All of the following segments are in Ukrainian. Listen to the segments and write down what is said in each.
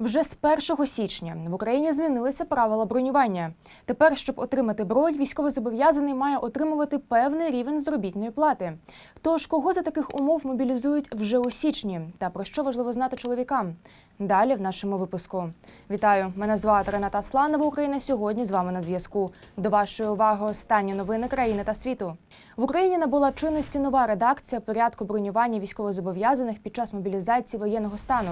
Вже з 1 січня в Україні змінилися правила бронювання. Тепер, щоб отримати бронь, військовозобов'язаний має отримувати певний рівень заробітної плати. Тож, кого за таких умов мобілізують вже у січні, та про що важливо знати чоловікам? Далі в нашому випуску. Вітаю! Мене звати Рената Сланова. Україна сьогодні з вами на зв'язку. До вашої уваги останні новини країни та світу. В Україні набула чинності нова редакція порядку бронювання військовозобов'язаних під час мобілізації воєнного стану.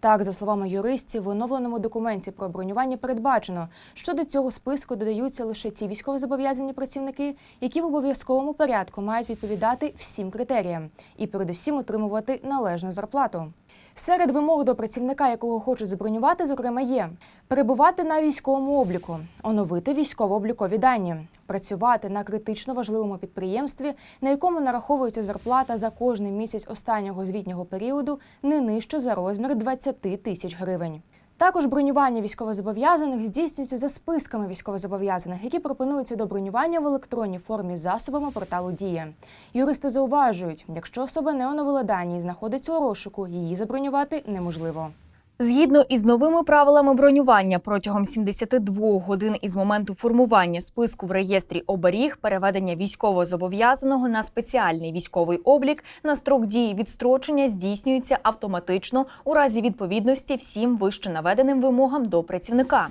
Так, за словами юристів, в оновленому документі про бронювання передбачено, що до цього списку додаються лише ті військовозобов'язані працівники, які в обов'язковому порядку мають відповідати всім критеріям і передусім отримувати належну зарплату. Серед вимог до працівника, якого хочуть забронювати, зокрема, є перебувати на військовому обліку, оновити військово-облікові дані, працювати на критично важливому підприємстві, на якому нараховується зарплата за кожний місяць останнього звітнього періоду не нижче за розмір 20 тисяч гривень. Також бронювання військовозобов'язаних здійснюється за списками військовозобов'язаних, які пропонуються до бронювання в електронній формі засобами порталу Дія. Юристи зауважують, якщо особа не оновила дані і знаходиться у розшуку, її забронювати неможливо. Згідно із новими правилами бронювання, протягом 72 годин із моменту формування списку в реєстрі оберіг переведення військовозобов'язаного на спеціальний військовий облік на строк дії відстрочення здійснюється автоматично у разі відповідності всім вище наведеним вимогам до працівника.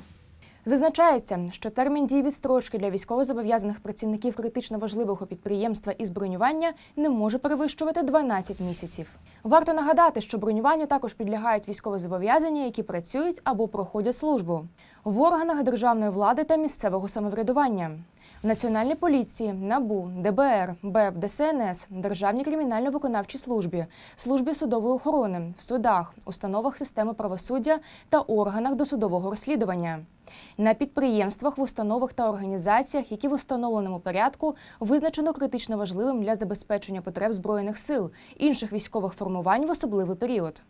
Зазначається, що термін дії відстрочки для військовозобов'язаних працівників критично важливого підприємства із бронювання не може перевищувати 12 місяців. Варто нагадати, що бронюванню також підлягають військовозобов'язані, які працюють або проходять службу в органах державної влади та місцевого самоврядування. Національній поліції, НАБУ, ДБР, БЕП, ДСНС, Державній кримінально-виконавчій службі, службі судової охорони, в судах, установах системи правосуддя та органах досудового розслідування. На підприємствах, в установах та організаціях, які в установленому порядку визначено критично важливим для забезпечення потреб збройних сил, інших військових формувань в особливий період.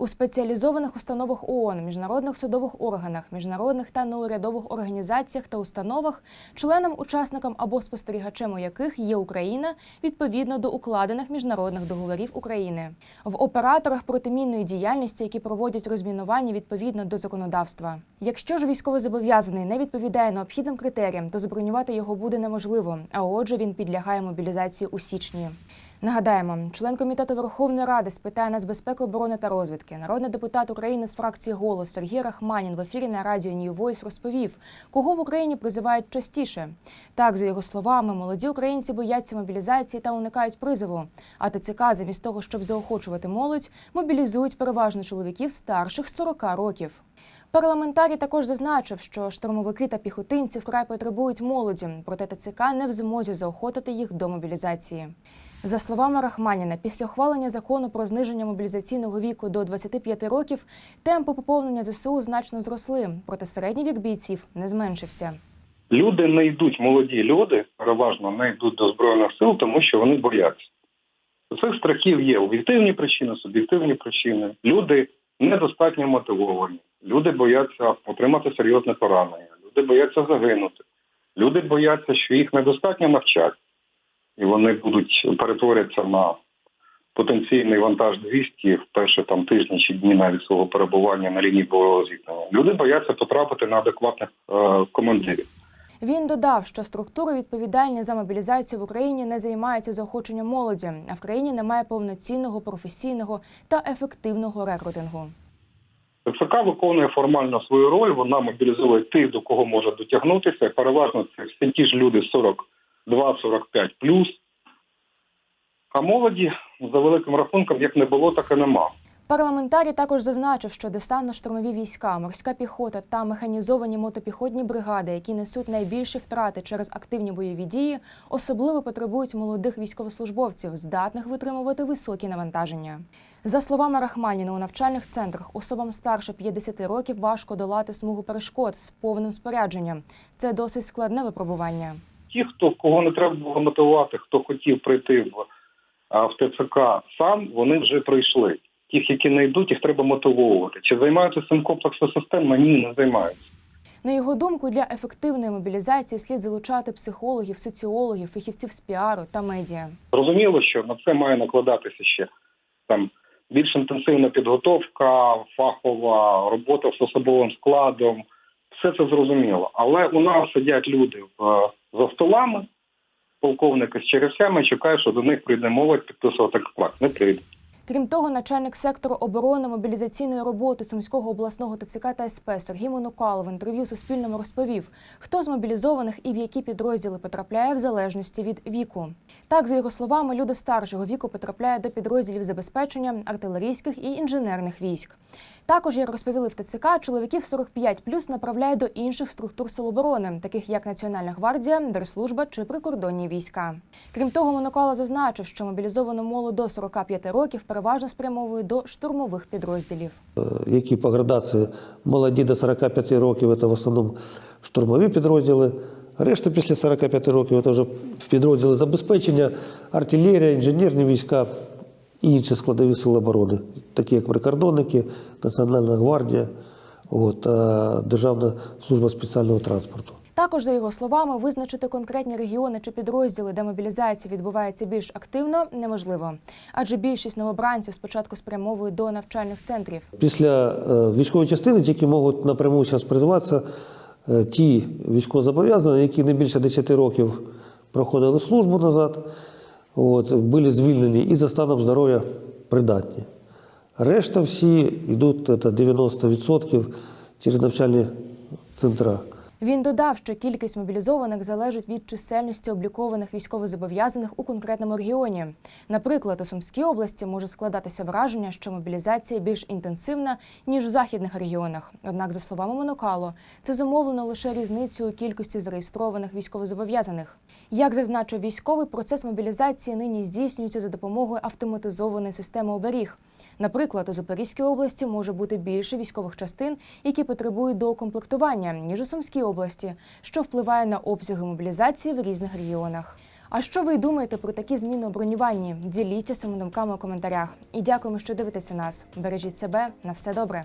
У спеціалізованих установах ООН, міжнародних судових органах, міжнародних та неурядових організаціях та установах, членам, учасникам або спостерігачем яких є Україна відповідно до укладених міжнародних договорів України, в операторах протимінної діяльності, які проводять розмінування відповідно до законодавства. Якщо ж військовозобов'язаний не відповідає необхідним критеріям, то забронювати його буде неможливо. А отже, він підлягає мобілізації у січні. Нагадаємо, член комітету Верховної Ради з питань нацбезпеки, оборони та розвідки, народний депутат України з фракції Голос Сергій Рахманін в ефірі на радіо New Voice розповів, кого в Україні призивають частіше. Так, за його словами, молоді українці бояться мобілізації та уникають призову. А ТЦК, замість того, щоб заохочувати молодь, мобілізують переважно чоловіків старших 40 років. Парламентарій також зазначив, що штурмовики та піхотинці вкрай потребують молоді, проте ТЦК не в змозі заохотити їх до мобілізації. За словами Рахманіна, після ухвалення закону про зниження мобілізаційного віку до 25 років темпи поповнення ЗСУ значно зросли, проте середній вік бійців не зменшився. Люди не йдуть, молоді люди переважно не йдуть до збройних сил, тому що вони бояться. Цих страхів є об'єктивні причини, суб'єктивні причини. Люди недостатньо мотивовані. Люди бояться отримати серйозне поранення. Люди бояться загинути. Люди бояться, що їх недостатньо навчать, і вони будуть перетворяться на потенційний вантаж 200 в перші там тижні чи дні навіть свого перебування на лінії бойового зіткнення. Люди бояться потрапити на адекватних е, командирів. Він додав, що структури, відповідальні за мобілізацію в Україні, не займаються заохоченням молоді, а в країні немає повноцінного, професійного та ефективного рекрутингу. ТЦК виконує формально свою роль, вона мобілізує тих, до кого може дотягнутися. Переважно це всі ті ж люди 42-45 плюс. А молоді за великим рахунком як не було, так і нема. Парламентарій також зазначив, що десантно-штурмові війська, морська піхота та механізовані мотопіхотні бригади, які несуть найбільші втрати через активні бойові дії, особливо потребують молодих військовослужбовців, здатних витримувати високі навантаження. За словами Рахманіна, у навчальних центрах особам старше 50 років важко долати смугу перешкод з повним спорядженням. Це досить складне випробування. Ті, хто кого не треба було мотивувати, хто хотів прийти в, в ТЦК сам, вони вже прийшли. Тих, які не йдуть, їх треба мотивовувати. Чи займаються цим комплексна система? Ні, не займаються. На його думку, для ефективної мобілізації слід залучати психологів, соціологів, фахівців з піару та медіа. Зрозуміло, що на це має накладатися ще там більш інтенсивна підготовка, фахова робота з особовим складом. Все це зрозуміло. Але у нас сидять люди за столами, полковники з черевцями, чекають, що до них прийде мова підписувати контракт. Не прийде. Крім того, начальник сектору оборони мобілізаційної роботи Сумського обласного ТЦК та СП Сергій Монукало в інтерв'ю Суспільному розповів, хто з мобілізованих і в які підрозділи потрапляє в залежності від віку. Так, за його словами, люди старшого віку потрапляють до підрозділів забезпечення артилерійських і інженерних військ. Також, як розповіли в ТЦК, чоловіків 45 плюс направляють до інших структур Сил оборони, таких як Національна гвардія, Держслужба чи прикордонні війська. Крім того, Монокола зазначив, що мобілізовану молодь до 45 років переважно спрямовують до штурмових підрозділів. які по градації молоді до 45 років, це в основному штурмові підрозділи. Решта після 45 років це вже підрозділи забезпечення, артилерія, інженерні війська і інші складові сили оборони, такі як прикордонники, Національна гвардія, от, та Державна служба спеціального транспорту. Також, за його словами, визначити конкретні регіони чи підрозділи, де мобілізація відбувається більш активно, неможливо, адже більшість новобранців спочатку спрямовують до навчальних центрів. Після е, військової частини тільки можуть напряму зараз призватися е, ті військовозобов'язані, які не більше 10 років проходили службу назад, от, були звільнені і за станом здоров'я придатні. Решта всі йдуть це 90% через навчальні центра. Він додав, що кількість мобілізованих залежить від чисельності облікованих військовозобов'язаних у конкретному регіоні. Наприклад, у Сумській області може складатися враження, що мобілізація більш інтенсивна ніж у західних регіонах. Однак, за словами Монокало, це зумовлено лише різницею у кількості зареєстрованих військовозобов'язаних. Як зазначив військовий, процес мобілізації нині здійснюється за допомогою автоматизованої системи оберіг. Наприклад, у Запорізькій області може бути більше військових частин, які потребують доукомплектування, ніж у Сумській області, що впливає на обсяги мобілізації в різних регіонах. А що ви думаєте про такі зміни у бронюванні? Діліться своїми думками у коментарях. І дякуємо, що дивитеся нас. Бережіть себе на все добре.